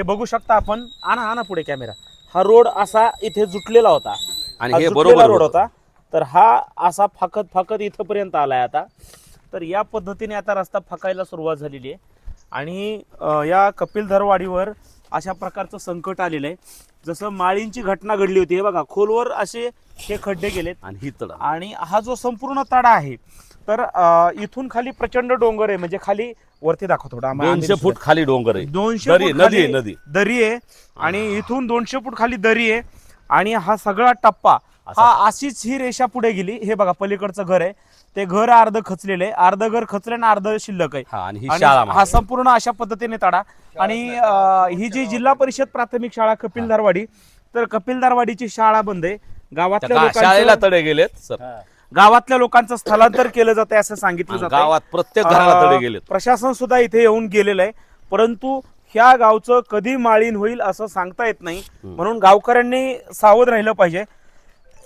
हे बघू शकता आपण. आणा आणा पुढे कॅमेरा. हा रोड असा इथे जुटलेला होता. आणि हा बरोबर रोड होतं. तर हा असा फाकत फाकत इथपर्यंत आलाय आता. तर या पद्धतीने आता रस्ता फकायला सुरुवात झालेली आहे. आणि या कपिलधरवाडीवर अशा प्रकारचं संकट आलेलं आहे. जसं माळींची घटना घडली होती. हे बघा खोलवर असे हे खड्डे गेलेत. आणि ही तड. आणि हा जो संपूर्ण तडा आहे तर अं, इथून खाली प्रचंड डोंगर आहे म्हणजे खाली वरती दाखव थोडा. आम्हाला दोनशे आम्ही फूट खाली डोंगर आहे. दोनशे दरी फूट नदी खाली आहे नदी. दरी आहे आणि इथून दोनशे फूट खाली दरी आहे आणि हा सगळा टप्पा हा अशीच ही रेषा पुढे गेली. हे बघा पलीकडचं घर आहे. ते घर अर्ध खचलेलं आहे. अर्ध घर खचले आणि अर्ध शिल्लक आहे. हा आणि ही आणि शाळा हा मागे. संपूर्ण अशा पद्धतीने तडा. आणि अं, ही जी जिल्हा परिषद प्राथमिक शाळा कपिलदारवाडी तर कपिलदारवाडीची शाळा बंद आहे. त्या गावातल्या शाळेला लोकांचं तडे गेलेत सर. गावातल्या लोकांचं स्थलांतर केलं जाते असं सांगितलं जातं गावात प्रत्येक घराला तडे गेलेत. प्रशासन सुद्धा इथे येऊन गेलेलं आहे. परंतु ह्या गावचं कधी माळीन होईल असं सांगता येत नाही. म्हणून गावकऱ्यांनी सावध राहिलं पाहिजे.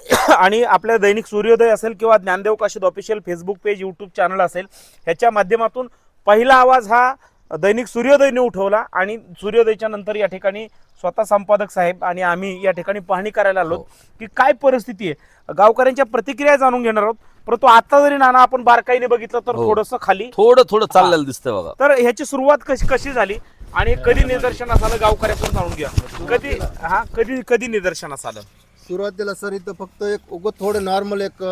आणि आपल्या दैनिक सूर्योदय असेल किंवा Dnyandev Kashid official Facebook page YouTube channel असेल ह्याच्या माध्यमातून पहिला आवाज हा दैनिक सूर्योदयने उठवला आणि सूर्योदयच्या नंतर या ठिकाणी स्वतः संपादक साहेब आणि आम्ही या ठिकाणी पाहणी करायला आलो की काय परिस्थिती आहे. गावकऱ्यांच्या प्रतिक्रिया जाणून घेणार आहोत. परंतु आता जरी नाना आपण बारकाईने बघितलं तर हो. थोडंसं खाली थोडं थोडं चाललेलं दिसतंय बघा. तर ह्याची सुरुवात कशी कशी झाली? आणि कधी निदर्शनास आलं? गावकऱ्यातून जाणून घ्या. कधी हा कधी कधी निदर्शनास आलं? सुरुवातीला सर इथं फक्त एक उगत थोडं नॉर्मल एक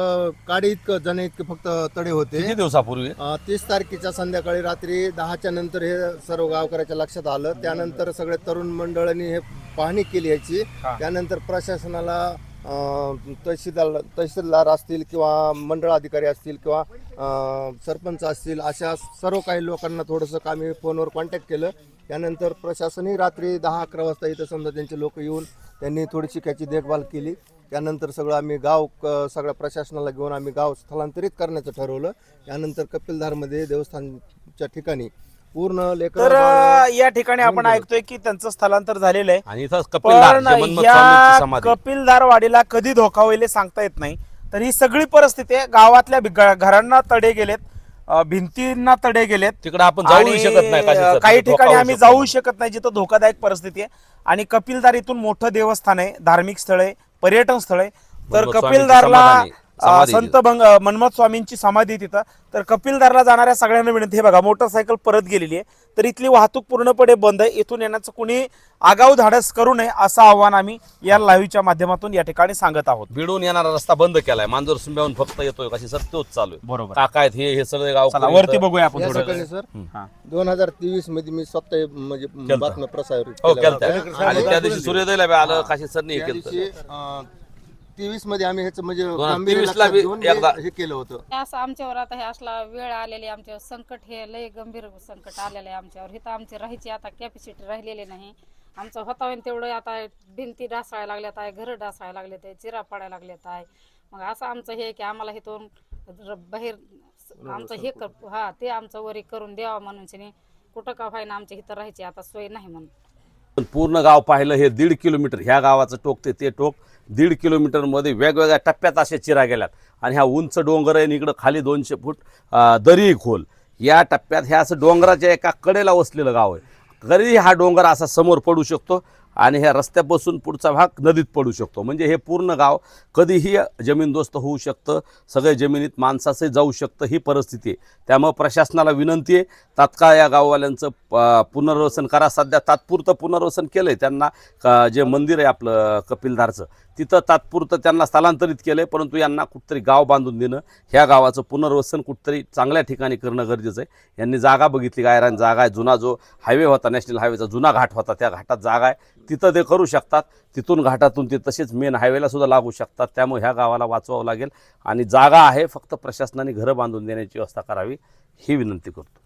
काडी इतकं जण इतके फक्त तडे होते. किती दिवसापूर्वी? अं, तीस तारखेच्या संध्याकाळी रात्री दहाच्या नंतर हे सर्व गावकऱ्याच्या लक्षात आलं. त्यानंतर सगळे तरुण मंडळांनी हे पाहणी केली याची. हा. त्यानंतर प्रशासनाला तहसीलदार तहसीलदार असतील किंवा मंडळ अधिकारी असतील किंवा सरपंच असतील अशा सर्व काही लोकांना थोडंसं आम्ही फोनवर कॉन्टॅक्ट केलं. त्यानंतर प्रशासनही रात्री दहा अकरा वाजता इथं समजा त्यांचे लोक येऊन त्यांनी थोडीशी त्याची देखभाल केली. त्यानंतर सगळं आम्ही गाव क- सगळ्या प्रशासनाला घेऊन आम्ही गाव स्थलांतरित करण्याचं ठरवलं. त्यानंतर कपिलधारमध्ये देवस्थानच्या ठिकाणी पूर्ण लेकर तर या ठिकाणी आपण ऐकतोय की त्यांचं स्थलांतर झालेलं आहे. आणि इथं कपिलदार पण जे मन्मथ या समाधी कपिलदारवाडीला कधी धोका होईल हे सांगता येत नाही. तर ही सगळी परिस्थिती आहे. गावातल्या घरांना तडे गेलेत अं, भिंतींना तडे गेलेत. तिकडे आपण जाऊ आणि, शकत नाही. काही धोका ठिकाणी होऊ आम्ही शकतो. जाऊ शकत नाही जिथं धोकादायक परिस्थिती आहे. आणि कपिलदार इथून मोठं देवस्थान आहे धार्मिक स्थळ आहे पर्यटन स्थळ आहे. तर स्वामींची कपिलदारला समाधी- संत भंग मन्मथ स्वामींची समाधी तिथं. तर कपिलदारला जाणाऱ्या सगळ्यांना विनंती हे बघा मोटरसायकल परत गेलेली आहे. तर इथली वाहतूक पूर्णपणे बंद आहे. इथून येण्याचं कुणी आगाऊ धाडस करू नये असं आव्हान आम्ही या लाईव्हच्या माध्यमातून या ठिकाणी सांगत आहोत. भिडून येणारा रस्ता बंद केलाय. मांजर सुंब्याहून फक्त येतोय कशी सर तोच चालू आहे. बरोबर. काका आहेत हे हे सगळे गाव चला वरती बघूया आपण या थोडं. ठिकाणी सर हा. दोन हजार तेवीसमध्ये मी स्वतः म्हणजे बातम्या प्रसारित हो. आणि त्या दिवशी सूर्योदयला बी आलं काशी सरनी हे त्या केलं दिवशी तेवीसमध्ये आम्ही ह्याचं म्हणजे दोन हजार गांभीर्य 23 ला लक्षात बी घेऊन एकदा- हे केलं होतं. हे असं आमच्यावर आता हे असला वेळ आलेली आमच्यावर संकट हे लय गंभीर संकट आलेलं आहे आमच्यावर. इथं आमची राहायची आता कॅपॅसिटी राहिलेली नाही. आमचं होता होईन तेवढं आता भिंती डासायला लागल्यात आहे घरं डासायला लागलेत आहे चिरा पडायला लागलेत आहे. मग असं आमचं हे की आम्हाला इथून र- बाहेर आमचं हे कर हा ते आमचं वरी करून द्यावं म्हणून शनी कुठं का व्हायना आमच्या इथं राहायची आता सोय नाही म्हणून. पूर्ण गाव पाहिलं हे दीड किलोमीटर ह्या गावाचं टोक ते ते टोक दीड किलोमीटरमध्ये वेगवेगळ्या टप्प्यात अशा चिरा गेल्यात. आणि ह्या उंच डोंगर आहे आणि इकडं खाली दोनशे फूट दरी खोल. या टप्प्यात ह्या असं डोंगराच्या एका कडेला वसलेलं गाव आहे. कधी हा डोंगर असा समोर पडू शकतो. आणि ह्या रस्त्यापासून पुढचा भाग नदीत पडू शकतो. म्हणजे हे पूर्ण गाव कधीही जमीनदोस्त होऊ शकतं. सगळे जमिनीत माणसाचे जाऊ शकतं ही परिस्थिती आहे. त्यामुळं प्रशासनाला विनंती आहे तात्काळ या गाववाल्यांचं पुनर्वसन करा. सध्या तात्पुरतं पुनर्वसन केलं आहे त्यांना जे मंदिर आहे आपलं कपिलधारचं तिथं तात्पुरतं त्यांना स्थलांतरित केलं आहे परंतु यांना कुठतरी गाव बांधून देणं ह्या गावाचं पुनर्वसन कुठतरी चांगल्या ठिकाणी करणं गरजेचं आहे. यांनी जागा बघितली गायरान जागा आहे जुना जो हायवे होता नॅशनल हायवेचा जुना घाट होता त्या घाटात जागा आहे. तिथं ते करू शकतात तिथून घाटातून ते तसेच मेन हायवेला सुद्धा लागू शकतात. त्यामुळे ह्या गावाला वाचवावं लागेल आणि जागा आहे फक्त प्रशासनाने घरं बांधून देण्याची व्यवस्था करावी ही विनंती करतो.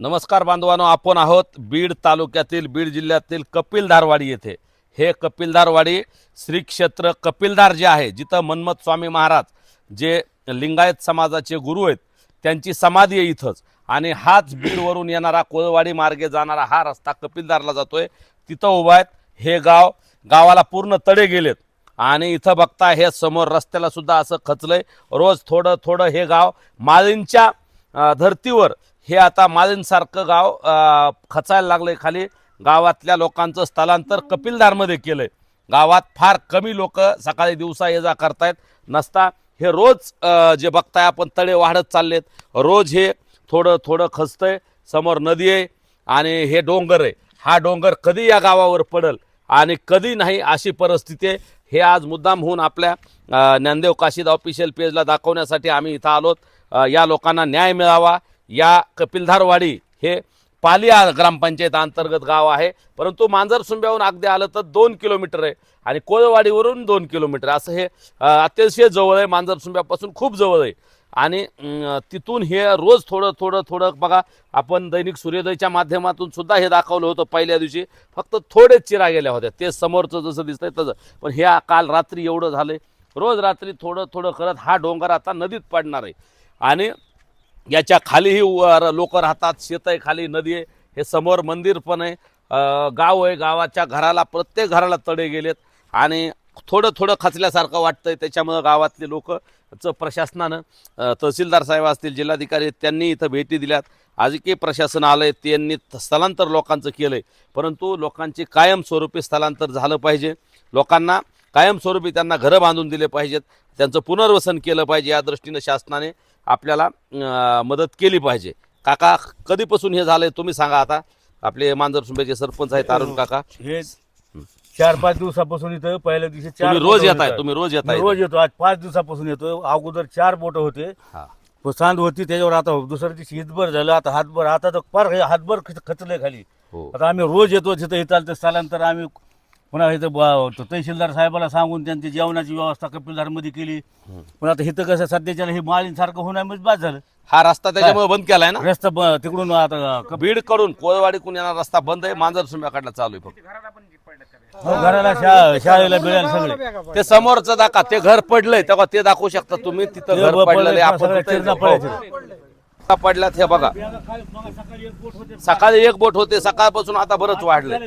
नमस्कार बांधवांनो आपण आहोत बीड तालुक्यातील बीड जिल्ह्यातील कपिल धारवाडी येथे. हे कपिलधारवाडी श्री क्षेत्र कपिलधार जे आहे जिथं मन्मथ स्वामी महाराज जे लिंगायत समाजाचे गुरु आहेत त्यांची समाधी आहे इथंच. आणि हाच बीडवरून येणारा कोळवाडी मार्गे जाणारा हा रस्ता कपिलधारला जातोय. तिथं उभा आहेत. हे गाव गावाला पूर्ण तडे गेलेत. आणि इथं बघता हे समोर रस्त्याला सुद्धा असं खचलंय. रोज थोडं थोडं हे गाव माळींच्या धर्तीवर हे आता माळींसारखं गाव खचायला लागलंय खाली. गावातल्या लोकांचं स्थलांतर कपिलदारमध्ये आहे गावात फार कमी लोक सकाळी दिवसा ये जा करतायत. नसता हे रोज जे बघताय आपण तळे वाढत चाललेत. रोज हे थोडं थोडं खचतंय समोर नदी आहे आणि हे डोंगर आहे. हा डोंगर कधी या गावावर पडल आणि कधी नाही अशी परिस्थिती आहे हे आज मुद्दाम होऊन आपल्या ज्ञानदेव काशीद ऑफिशियल पेजला दाखवण्यासाठी आम्ही इथं आलोत. या लोकांना न्याय मिळावा. या कपिलधारवाडी हे पालिया ग्रामपंचायत अंतर्गत गाव आहे. परंतु मांजरसुंब्याहून अगदी आलं तर दोन किलोमीटर आहे आणि कोळवाडीवरून दोन किलोमीटर. असं हे अतिशय जवळ आहे. मांजरसुंब्यापासून खूप जवळ आहे. आणि तिथून हे रोज थोडं थोडं थोडं बघा आपण दैनिक सूर्योदयच्या माध्यमातून सुद्धा हे दाखवलं होतं पहिल्या दिवशी. फक्त थोडेच चिरा गेल्या होत्या. ते समोरचं जसं दिसतंय तसं. पण हे काल रात्री एवढं झालं रोज रात्री थोडं थोडं करत हा डोंगर आता नदीत पडणार आहे. आणि याच्या खालीही लोक राहतात शेत आहे खाली नदी आहे हे समोर मंदिर पण आहे. गाव आहे गावाच्या घराला प्रत्येक घराला तडे गेलेत. आणि थोडं थोडं खचल्यासारखं वाटतंय त्याच्यामुळं गावातले लोक प्रशासनानं तहसीलदार साहेब असतील जिल्हाधिकारी त्यांनी इथं भेटी दिल्यात. आजकी प्रशासन आलंय त्यांनी स्थलांतर लोकांचं केलंय. परंतु लोकांची कायमस्वरूपी स्थलांतर झालं पाहिजे. लोकांना कायमस्वरूपी त्यांना घरं बांधून दिले पाहिजेत. त्यांचं पुनर्वसन केलं पाहिजे या दृष्टीनं शासनाने. आपल्याला मदत केली पाहिजे. काका कधीपासून हे झालंय तुम्ही सांगा आता. आपले मांजरसुंब्याचे सरपंच आहेत अरुण काका. हे चार पाच दिवसापासून इथं पहिल्या दिवशी चार तुम्ही रोज बोटं येताय होते. तुम्ही रोज येताय रोज येतो. आज पाच दिवसापासून येतो अगोदर चार बोट होते. हा. सांद होती त्याच्यावर आता दुसऱ्या दिवशी हितभर झालं. आता हातभर आता तर फार हे हातभर खच- खचलंय खाली. हो. आता आम्ही रोज येतो तिथं इथं तर स्थलांतर आम्ही पुन्हा इथं ब- तो तहसीलदार साहेबाला सांगून त्यांची जेवणाची व्यवस्था कपिलधारमध्ये केली पण आता इथं कसं सध्याच्या हे माळींसारखं होण्यामध्ये बाद झालं हा रस्ता त्याच्यामुळे बंद केलाय ना रस्ता ब- तिकडून आता बीडकडून कोळवाडीकडून येणारा रस्ता बंद आहे मांजरसुंब्याकडला चालू आहे फक्त हो, घराला शा- शाळेला बिळायला सगळे ते समोरचं दाखवा ते घर पडलंय तेव्हा ते दाखवू शकता तुम्ही तिथं घर ब- पडलेलं आहे. पडलंय, आपण तिथं. हो. पडल्यात हे बघा. सकाळी एक बोट होते सकाळपासून आता बरंच वाढलं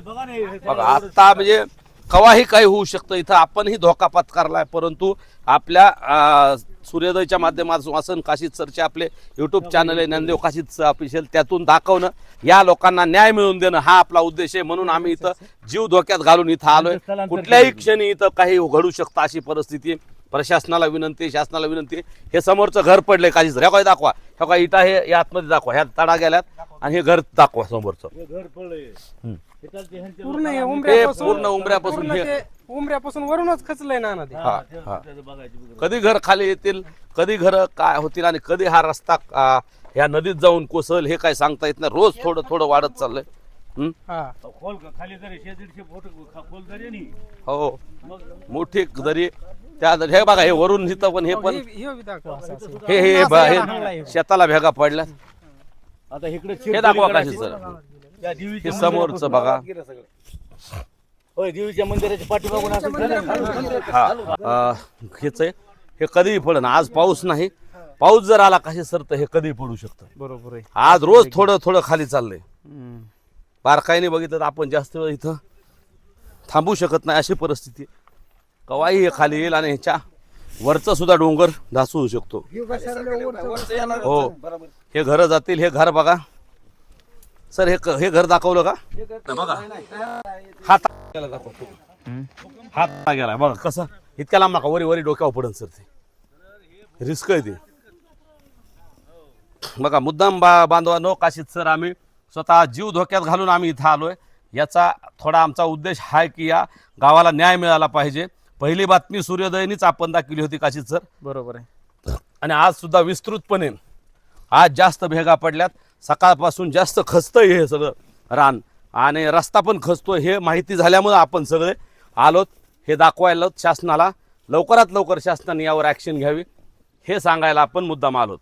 बघा आता म्हणजे कवाही काही होऊ शकतं. इथं आपणही धोका पत्कारलाय परंतु आपल्या सूर्योदयच्या माध्यमातून वासन काशीद सरचे आपले युट्यूब चॅनल आहे ज्ञानदेव काशीद ऑफिशियल त्यातून दाखवणं या लोकांना न्याय मिळवून देणं हा आपला उद्देश आहे. म्हणून आम्ही इथं जीव धोक्यात घालून इथं आलोय. कुठल्याही क्षणी इथं काही घडू शकतं अशी परिस्थिती. प्रशासनाला विनंती आहे, शासनाला विनंती. आहे. हे समोरचं घर पडलंय काशीद ह्या काय दाखवा. ह्या काय इटा हे या आतमध्ये दाखवा. ह्या तडा गेल्यात आणि हे घर दाखवा समोरचं. घर पडलंय. पूर्ण हे उमऱ्यापासून पूर्ण उमऱ्यापासून पूर्ण हे. ते उमऱ्यापासून वरूनच खचलंय ना नदी. हा हा कधी घर खाली येतील कधी घर काय होतील आणि कधी हा रस्ता आ, ह्या नदीत जाऊन कोसल हे काय सांगता येत नाही. रोज थोडं थोडं वाढत चाललंय. हं? हा खोल खाली जरी शे दीडशे फूट खोल जरी नाही. हो. मोठी दरी त्या दरी- हे बघा हे वरून इथं पण हे पण हे- हे बी असं. हे हे. शेताला भेगा पडल्या आता इकडे हे दाखवा काशी सर. हे समोरचं बघा. होय देवीच्या मंदिराच्या पाठीमागून असं झालं. ना. हा अ, हेच आहे. हे कधीही पडन आज पाऊस नाही. पाऊस जर आला काशी सर तर हे कधीही पडू शकतं. बरोबर आहे. आज रोज थोडं थोडं खाली चाललंय. बारकाईने बघितलं तर आपण जास्त वेळ इथं थांबू शकत नाही अशी परिस्थिती. आहे. हे खाली येईल आणि ह्याच्या वरचा सुद्धा डोंगर ढासू होऊ शकतो. हो. हे घर जातील हे घर बघा. सर हे हे घर दाखवलं का? बघा. हात गेला दाखवतो. हात गेला बघा कसं. इतक्या लांब नका वरी वरी डोक्यावर पडन सर ते. रिस्क आहे ते. बघा मुद्दाम बा बांधवांनो काशीत सर आम्ही स्वतः जीव धोक्यात घालून आम्ही इथं आलोय. याचा थोडा आमचा उद्देश आहे की या गावाला न्याय मिळाला पाहिजे. पहिली बातमी सूर्योदयनीच आपण दाखवली होती काशीत सर. बरोबर आहे. आणि आज सुद्धा विस्तृतपणे आज जास्त भेगा पडल्यात सकाळपासून जास्त खचतंय हे सगळं रान. आणि रस्ता पण खचतोय हे माहिती झाल्यामुळं आपण सगळे आलोत. हे दाखवायला शासनाला लवकरात लवकर शासनाने यावर ॲक्शन घ्यावी हे सांगायला आपण मुद्दाम आलोत.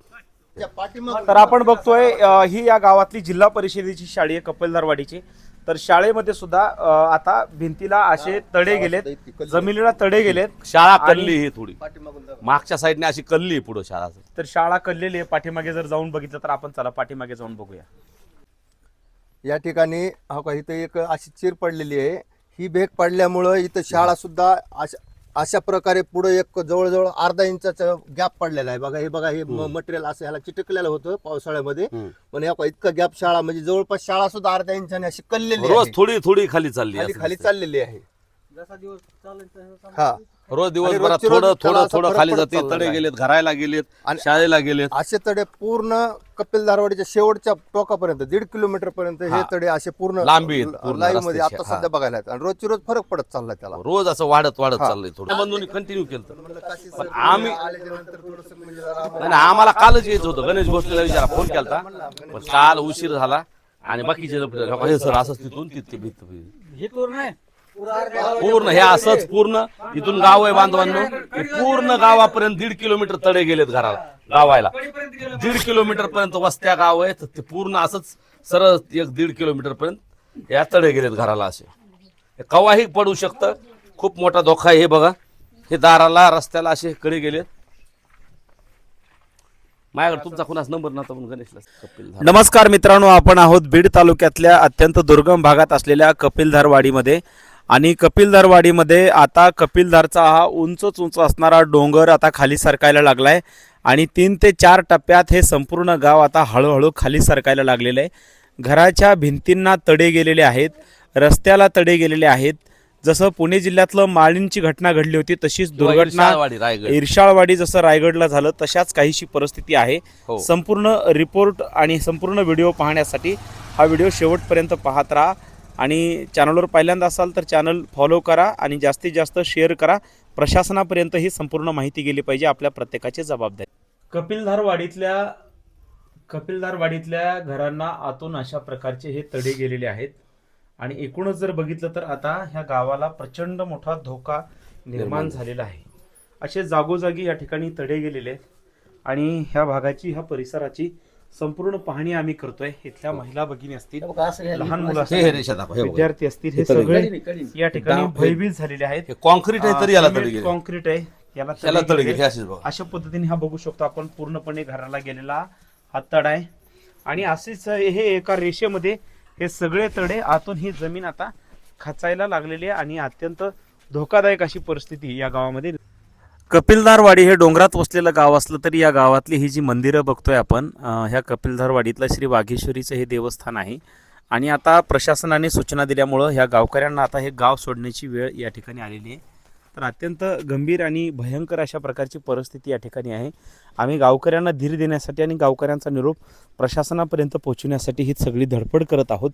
तर आपण बघतोय ही या गावातली जिल्हा परिषदेची शाळी आहे कपिलदारवाडीची तर शाळेमध्ये सुद्धा अ, आता भिंतीला असे तडे गेलेत जमिनीला तडे गेलेत. शाळा कल्ली ही थोडी. मागच्या साईडने अशी कल्ली आहे पुढं शाळा. तर शाळा कल्लेली आहे. पाठीमागे जर जाऊन बघितलं तर आपण चला पाठीमागे जाऊन बघूया. या ठिकाणी हो का इथं एक अशी चीर पडलेली आहे. ही भेग पडल्यामुळं इथं शाळा सुद्धा अशा अशा प्रकारे पुढे एक जवळजवळ अर्धा इंचाचा गॅप पडलेला आहे बघा हे बघा हे मटेरियल असं ह्याला चिटकलेलं होतं पावसाळ्यामध्ये. पण या इतकं गॅप शाळा म्हणजे जवळपास शाळा सुद्धा अर्ध्या इंचाने अशी कल्लेली रोज आहे. थोडी थोडी खाली चालली खाली असं खाली. चाललेली आहे हा रोज दिवसभरात रोजची रोज थोडं त्याला थोडं असा थोडं फरक खाली पडत जाते चाललेला तडे आहे. गेलेत घरायला गेलेत आणि- शाळेला गेलेत असे तडे पूर्ण कपिल धारवाडीच्या शेवटच्या टोकापर्यंत दीड किलोमीटर पर्यंत हे हा. तडे असे पूर्ण लांबी आहेत पूर्ण लाईव्हमध्ये रस्त्याची. आता हा. सध्या बघायला आहेत आणि रोजची रोज फरक पडत चाललाय त्याला रोज असं वाढत वाढत. चाललंय थोडं बंधूंनी कंटिन्यू केलं पण आम्ही- म्हणजे आम्हाला- नाही नाही, आम्हाला कालच यायचं होतं गणेश भोसलेला विचारा फोन केला पण काल उशीर झाला आणि बाकीचे लोक, हे सर असंच तिथून तिथे भीत हे नाही पूर्ण हे असंच पूर्ण. इथून गाव आहे बांधवांनो. हे पूर्ण गावापर्यंत दीड किलोमीटर तडे गेलेत घराला गावायला. दीड किलोमीटर पर्यंत वस्त्या गाव आहेत ते पूर्ण असंच सरळ एक दीड किलोमीटर पर्यंत या तडे गेलेत घराला असे. कवाही पडू शकतं. खूप मोठा धोका आहे हे बघा. हे दाराला रस्त्याला असे कडे गेलेत. माझ्याकडे तुमचा कुणाच नंबर नव्हता पण गणेशला नमस्कार मित्रांनो आपण आहोत बीड तालुक्यातल्या अत्यंत दुर्गम भागात असलेल्या कपिलधारवाडीमध्ये. आणि कपिलधारवाडीमध्ये आता कपिलधारचा हा उंचच उंच असणारा डोंगर आता खाली सरकायला लागलाय. आणि तीन ते चार टप्प्यात हे संपूर्ण गाव आता हळूहळू खाली सरकायला लागलेलं आहे. घराच्या भिंतींना तडे गेलेले आहेत रस्त्याला तडे गेलेले आहेत. जसं पुणे जिल्ह्यातलं माळींची घटना घडली होती तशीच दुर्घटना इर्षाळवाडी जसं रायगडला झालं तशाच काहीशी परिस्थिती आहे. हो. संपूर्ण रिपोर्ट आणि संपूर्ण व्हिडिओ पाहण्यासाठी हा व्हिडिओ शेवटपर्यंत पाहत राहा. आणि चॅनलवर पहिल्यांदा असाल तर चॅनल फॉलो करा आणि जास्तीत जास्त शेअर करा. प्रशासनापर्यंत ही संपूर्ण माहिती गेली पाहिजे आपल्या प्रत्येकाची जबाबदारी. कपिलधारवाडीतल्या कपिलधारवाडीतल्या घरांना आतून अशा प्रकारचे हे तडे गेलेले आहेत. आणि एकूणच जर बघितलं तर आता ह्या गावाला प्रचंड मोठा धोका निर्माण. झालेला आहे. असे जागोजागी या ठिकाणी तडे गेलेले आहेत. आणि ह्या भागाची ह्या परिसराची संपूर्ण पाहणी आम्ही करतोय. इथल्या महिला भगिनी असतील लहान मुलं हे हे असतील हे. विद्यार्थी असतील हे हे सगळे या ठिकाणी भयभीत झालेले आहेत. हे कॉन्क्रीट आहे तरी याला कॉन्क्रीट आहे याला हे अशा पद्धतीने हा बघू शकतो आपण पूर्णपणे घराला गेलेला हा तडा आहे. आणि असेच हे एका रेषेमध्ये हे सगळे तडे आतून ही जमीन आता खचायला लागलेली आहे आणि अत्यंत धोकादायक अशी परिस्थिती या गावामध्ये कपिलधारवाडी हे डोंगरात वसलेलं गाव असलं तरी या गावातली ही जी मंदिरं बघतोय आपण ह्या कपिलधारवाडीतलं श्री वाघेश्वरीचं हे देवस्थान आहे. आणि आता प्रशासनाने सूचना दिल्यामुळं ह्या गावकऱ्यांना आता हे गाव सोडण्याची वेळ या ठिकाणी आलेली आहे. तर अत्यंत गंभीर आणि भयंकर अशा प्रकारची परिस्थिती या ठिकाणी आहे. आम्ही गावकऱ्यांना धीर देण्यासाठी आणि गावकऱ्यांचा निरोप प्रशासनापर्यंत पोहोचवण्यासाठी ही सगळी धडपड करत आहोत.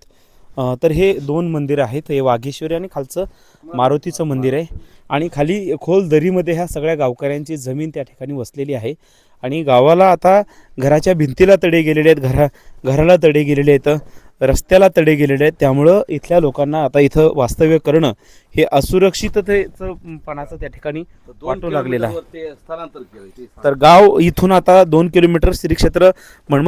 तर हे दोन मंदिरं आहेत हे वाघेश्वरी आणि खालचं मारुतीचं मंदिर आहे. आणि खाली खोल दरीमध्ये ह्या सगळ्या गावकऱ्यांची जमीन त्या ठिकाणी वसलेली आहे. आणि गावाला आता घराच्या भिंतीला तडे गेलेले आहेत घरा घराला तडे गेलेले आहेत रस्त्याला तडे गेलेले आहेत. त्यामुळं इथल्या लोकांना आता इथं वास्तव्य करणं हे असुरक्षिततेचं पणाचं त्या ठिकाणी वाटू लागलेलं आहे. तर गाव इथून आता दोन किलोमीटर श्री क्षेत्र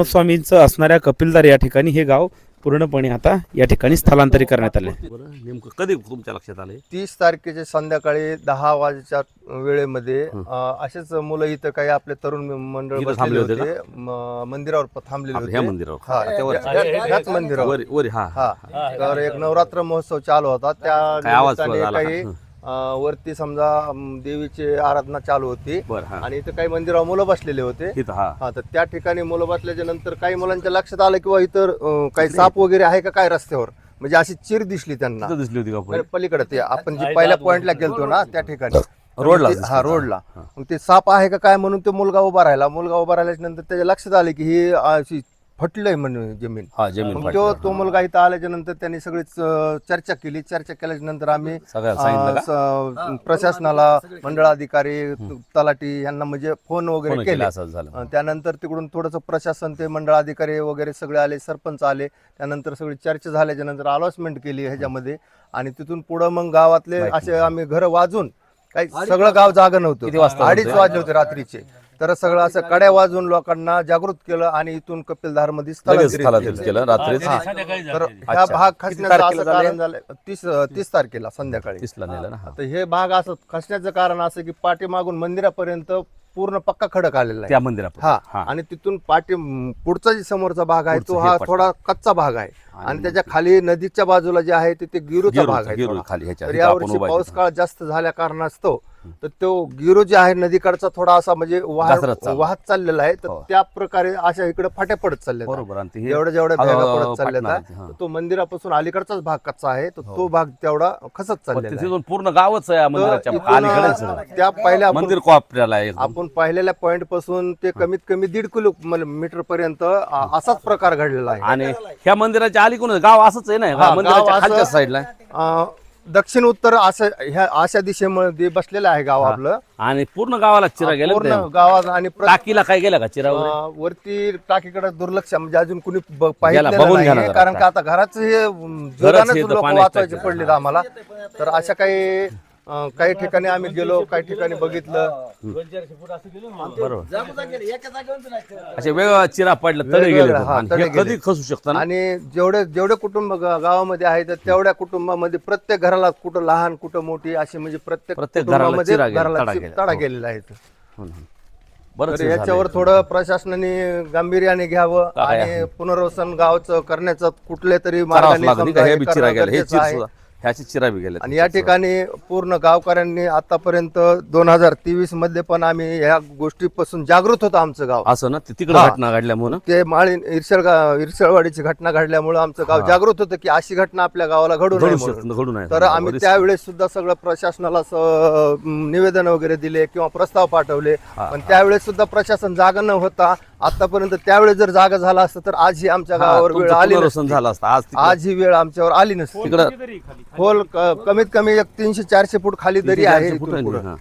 स्वामींचं असणाऱ्या कपिलदार या ठिकाणी हे गाव पूर्णपणे आता या ठिकाणी स्थलांतरित करण्यात आले. बरं, नेमकं कधी तुमच्या लक्षात आले? तीस तारखेच्या संध्याकाळी दहा वाजेच्या वेळेमध्ये अं, असेच मुलं इथं काही आपले तरुण मंडळ इथं बसलेले थांबले होते होते. म- मंदिरावर प- थांबलेले ह्या होते. मंदिरावर. हा त्या- त्या- ह्याच मंदिरावर. वरी वरी हा हा तर एक नवरात्र महोत्सव चालू होता. त्या काय आवाज निमित्ताने आला का? काही हं. अं, वरती समजा अं, देवीची आराधना चालू होती. बरं हा. आणि इथं काही मंदिरावर मुलं बसलेले होते. हा. हा तर त्या ठिकाणी मुलं बसल्याच्या नंतर काही मुलांच्या लक्षात आलं किंवा इतर अं, काही साप वगैरे आहे का काय रस्त्यावर? म्हणजे अशी चिर दिसली त्यांना. तिथं दिसली होती का बरं, पहिले? पलीकडे ते आपण जे पहिल्या पॉइंटला गेलतो ना त्या ठिकाणी. रोडला ते- हा? रोडला. मग ते साप आहे का काय म्हणून तो मुलगा उभा राहिला. मुलगा उभा राहिल्याच्या नंतर त्याच्या लक्षात आले की ही अशी फटलंय म्हणून जमीन. हा जमीन मग फाटली. तो तो मुलगा इथं आल्याच्यानंतर त्यांनी सगळी चर्चा केली. चर्चा केल्याच्यानंतर आम्ही सगळ्याला सांगितलं का? अं, स- प्रशासनाला मंडळाधिकारी तलाठी यांना म्हणजे फोन फोन वगैरे केला. केले असं झालं. अं, त्यानंतर तिकडून थोडंसं प्रशासन ते मंडळाधिकारी वगैरे सगळे आले सरपंच आले. त्यानंतर सगळी चर्चा झाल्याच्यानंतर अलॉसमेंट केली ह्याच्यामध्ये. आणि तिथून पुढं मग गावातले असे आम्ही घर वाजून काही सगळं गाव जागं नव्हतं. वाजता अडीच? वाजले होते रात्रीचे. तर सगळं असं कड्या वाजून लोकांना जागृत केलं आणि इथून कपिलधारमध्ये लगेच स्थलांतरित केलं हा. संध्याकाळी तर अच्छा. भाग खचण्याचं असं? कारण झालं तीस तीस तारखेला संध्याकाळी तीसला नेलं ना हा. तर हे भाग असं खचण्याचं कारण असं की पाठीमागून मंदिरापर्यंत पूर्ण पक्का खडक आलेला आहे त्या मंदिरात हा हा आणि तिथून पाठी पुढचा जो समोरचा भाग आहे तो हे हा. थोडा कच्चा भाग आहे आणि त्याच्याखाली नदीच्या बाजूला जे आहे तिथे गिरूचा गिरू- भाग आहे यावर्षी पाऊस. काळ जास्त झाल्या कारणास्तव तर तो गिरो जे आहे नदीकडचा थोडा असा म्हणजे वाह- घसरत चालला. वाहत चाललेला आहे. तर हो. त्या प्रकारे अशा इकडे फाट्या पडत चालल्या बरोबर जेवढ्या जेवढ्या भेगा पडत फाटणार ते, मंदिरापासून अलीकडचाच भाग कच्चा आहे. तर हो. तो भाग तेवढा खसत चाललेला पूर्ण गावच आहे मंदिराच्या. त्या पहिल्या मंदिर. आपण पाहिलेल्या पॉइंटपासून ते कमीत कमी दीड किलो मीटर पर्यंत असाच प्रकार घडलेला आहे. आणि ह्या मंदिराच्या अलीकडून गाव असंच आहे ना? मंदिराच्या साईडला दक्षिण उत्तर असं ह्या अशा दिशेमध्ये बसलेलं आहे गाव आपलं आणि पूर्ण गावाला चिरा गेला पूर्ण गावात आणि प्र- टाकीला काय गेला का चिरा वगैरे? अ, वरती टाकीकडे दुर्लक्ष म्हणजे अजून कुणी ब- गेला, पाहिलेलं बघून घ्या ना नाही जरा. कारण का आता घराच हे हे तर लोक पाण्यात वाचवायचे टाकलं. पडलेत आम्हाला तर अशा काही अ, काही ठिकाणी आम्ही गेलो काही ठिकाणी बघितलं बरोबर चिरा गेले हा, आणि तळे हे गेले. कधी खसू शकतं ना आणि जेवढे जेवढे कुटुंब ग- गावामध्ये आहे तर तेवढ्या कुटुंबामध्ये प्रत्येक घराला कुठं लहान कुठं मोठी अशी म्हणजे प्रत्येक प्रत्येक घराला कुटुंबामध्ये चिरा गेला, घराला तडा चि- गेला. तडा हो. गेलेला आहे हम्म. बरंच तर हे याच्यावर झालंय. थोडं प्रशासनाने गांभीर्याने घ्यावं काय आणि पुनर्वसन गावचं करण्याचं कुठले तरी करावंच मार्गाने? समजा हे हे बी करणं चिरा गेले हे गरजेचं चिर आहे. सुद्धा ह्याची चिरा बी गेले आणि या ठिकाणी पूर्ण गावकऱ्यांनी आतापर्यंत दोन हजार तेवीसमध्ये पण आम्ही ह्या गोष्टीपासून जागृत होतं आमचं गाव. असं ना? तिकडे हा. घटना घडल्यामुळे ते माळी इरसळ गा- इरसळवाडीची घटना घडल्यामुळे आमचं गाव जागृत होतं की अशी घटना आपल्या गावाला घडू नये घडू म्हणून. शकतं घडू नये. तर आम्ही त्यावेळेस सुद्धा सगळं प्रशासनाला स- अं, निवेदन वगैरे दिले किंवा प्रस्ताव पाठवले. पण त्यावेळेस सुद्धा प्रशासन जागा न होता आतापर्यंत त्यावेळेस जर जागा झाला असतं तर आज ही आमच्या गावावर वेळ आली नसती. झालं असतं आज तिकडं- आज ही वेळ आमच्यावर आली नसती तिकडं खोल क- कमीत कमी एक तीनशे चारशे फूट खाली दरी आहे चारशे इथून फूट आहे पुढं. ना, हा.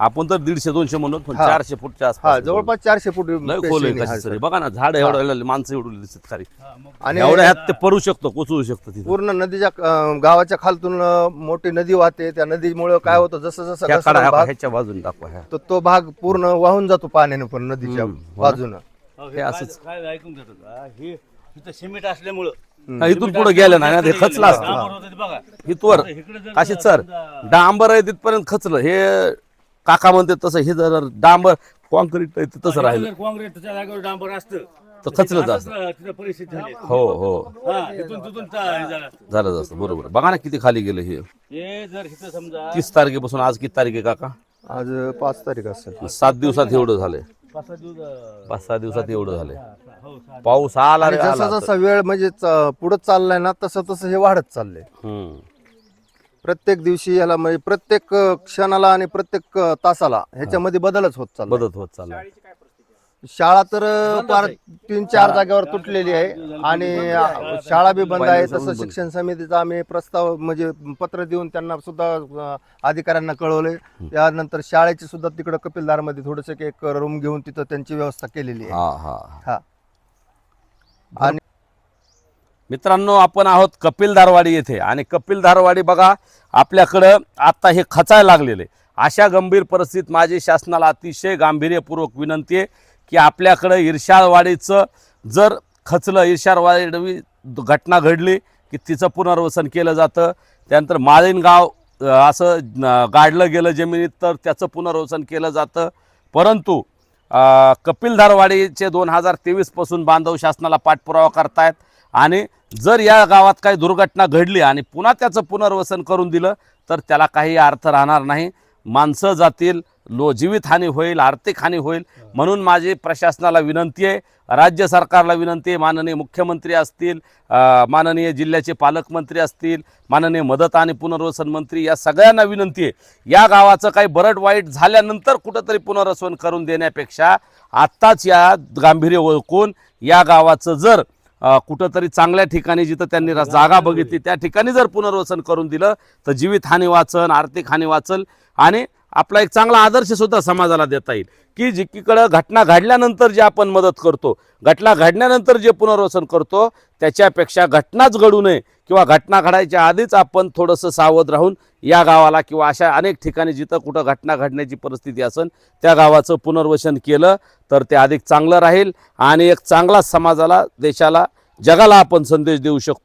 आपण तर दीडशे दोनशे म्हणून पण हा. चारशे फूटच्या हा आसपास जवळपास चारशे फूट लय खोल आहे आहे. बघा ना झाड एवढं माणसं एवढं दिसत खाली आणि एवढ्या ह्यात ते पडू शकतो कोचळू शकतं तिथं पूर्ण नदीच्या अं, गावाच्या खालतून अं, मोठी नदी वाहते त्या नदीमुळे काय होतं जसं जसं ह्या घसरण काढा ह्या भाग, ह्याच्या बाजून दाखवा ह्या तर तो भाग पूर्ण वाहून जातो पाण्याने पण नदीच्या हम्म, हो ना. बाजूनं हे असंच. काय ऐकून घेतो का? हे इथं सिमेंट असल्यामुळं. हा, इथून पुढे गेलं नाही ना ते खचलं असतं. डांबर होतं ते बघा. इथवर. अशी सर डांबर आहे तिथपर्यंत खचलं. हे काका म्हणते तसं हे जर डांबर कॉन्क्रीट आहे ते तसं राहिलं. काँग्रेसच्या जागेवर डांबर असतं तर खचलं तिथं परिस्थिती झाली. हो हो. हा इथून तिथून चा- हे झालं असतं. झालं जास्त बरोबर. बघा ना किती खाली गेलं हे. हे जर इथं समजा तीस तारखेपासून आज किती तारीख आहे काका? आज पाच तारीख असेल. सात दिवसात एवढं झालंय. पाच सहा दिवस अं, पाच सहा दिवसात एवढं झालंय. हो पाऊस आला आणि जसा आला जसा वेळ म्हणजे पुढं चाललाय ना तसं तसं हे वाढत चाललंय. हम्म. प्रत्येक दिवशी याला म्हणजे प्रत्येक क्षणाला आणि प्रत्येक तासाला ह्याच्यामध्ये बदलच होत चालला बदत होत चाललाय. शाळा तर फार तीन चार जागेवर तुटलेली आहे. आणि शाळा बी बंद आहे. तसं शिक्षण समितीचा आम्ही प्रस्ताव म्हणजे पत्र देऊन त्यांना सुद्धा अधिकाऱ्यांना कळवले त्यानंतर शाळेची सुद्धा तिकडं कपिलदारमध्ये थोडस एक रूम घेऊन तिथं त्यांची व्यवस्था केलेली आहे. हा हा. हा. आणि मित्रांनो आपण आहोत कपिल धारवाडी येथे. आणि कपिल धारवाडी बघा आपल्याकडं आता हे खचायला लागलेले अशा गंभीर परिस्थितीत माझी शासनाला अतिशय गांभीर्यपूर्वक विनंती आहे. की आपल्याकडं इर्षाळवाडीचं जर खचलं इर्षाळवाडी घटना घडली की तिचं पुनर्वसन केलं जातं त्यानंतर माळीनगाव असं गाडलं गेलं जमिनीत तर त्याचं पुनर्वसन केलं जातं. परंतु कपिलधारवाडीचे कपिल दोन हजार तेवीसपासून बांधव शासनाला पाठपुरावा करतायत आणि जर या गावात काही दुर्घटना घडली आणि पुन्हा त्याचं पुनर्वसन करून दिलं तर त्याला काही अर्थ राहणार नाही. माणसं जातील लो जीवितहानी होईल आर्थिक हानी होईल म्हणून माझी प्रशासनाला विनंती आहे राज्य सरकारला विनंती आहे माननीय मुख्यमंत्री असतील माननीय जिल्ह्याचे पालकमंत्री असतील माननीय मदत आणि पुनर्वसन मंत्री या सगळ्यांना विनंती आहे. या गावाचं काही बरड वाईट झाल्यानंतर कुठंतरी पुनर्वसन करून देण्यापेक्षा आत्ताच या गांभीर्य ओळखून या गावाचं जर कुठंतरी चांगल्या ठिकाणी जिथं त्यांनी जागा बघितली त्या ठिकाणी जर पुनर्वसन करून दिलं तर जीवितहानी वाचन आर्थिक हानी वाचल आणि आपला एक चांगला आदर्श सुद्धा समाजाला देता येईल. की जिकीकडं घटना घडल्यानंतर जे आपण मदत करतो घटना घडल्यानंतर जे पुनर्वसन करतो त्याच्यापेक्षा घटनाच घडू नये किंवा घटना घडायच्या आधीच आपण थोडंसं सावध राहून या गावाला किंवा अशा अनेक ठिकाणी जिथं कुठं घटना घडण्याची परिस्थिती असेल त्या गावाचं पुनर्वसन केलं तर ते अधिक चांगलं राहील आणि एक चांगला समाजाला देशाला जगाला आपण संदेश देऊ शकतो.